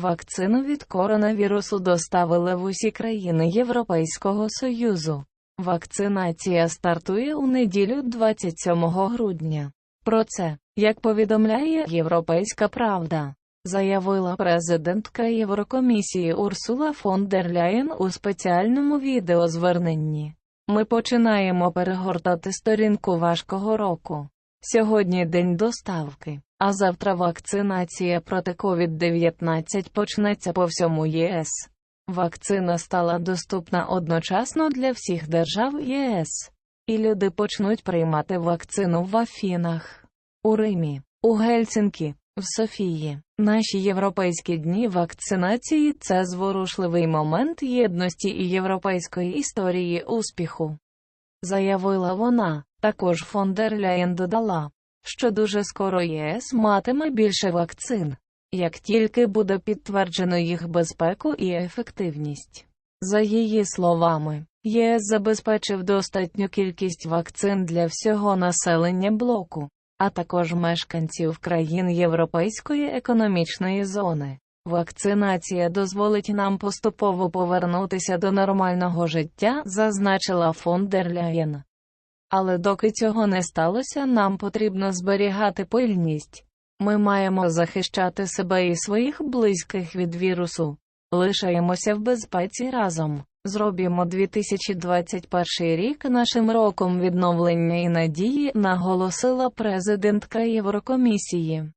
Вакцину від коронавірусу доставили в усі країни Європейського Союзу. Вакцинація стартує у неділю 27 грудня. Про це, як повідомляє Європейська Правда, заявила президентка Єврокомісії Урсула фон дер Ляєн у спеціальному відеозверненні. Ми починаємо перегортати сторінку важкого року. Сьогодні день доставки, а завтра вакцинація проти COVID-19 почнеться по всьому ЄС. Вакцина стала доступна одночасно для всіх держав ЄС, і люди почнуть приймати вакцину в Афінах, у Римі, у Гельсінкі, в Софії. Наші європейські дні вакцинації це зворушливий момент єдності і європейської історії успіху. Заявила вона, також фон дер Ляєн додала, що дуже скоро ЄС матиме більше вакцин, як тільки буде підтверджено їх безпеку і ефективність. За її словами, ЄС забезпечив достатню кількість вакцин для всього населення блоку, а також мешканців країн Європейської економічної зони. Вакцинація дозволить нам поступово повернутися до нормального життя, зазначила фон дер Ляєн. Але доки цього не сталося, нам потрібно зберігати пильність. Ми маємо захищати себе і своїх близьких від вірусу. Лишаємося в безпеці разом. Зробімо 2021 рік нашим роком відновлення і надії, наголосила президентка Єврокомісії.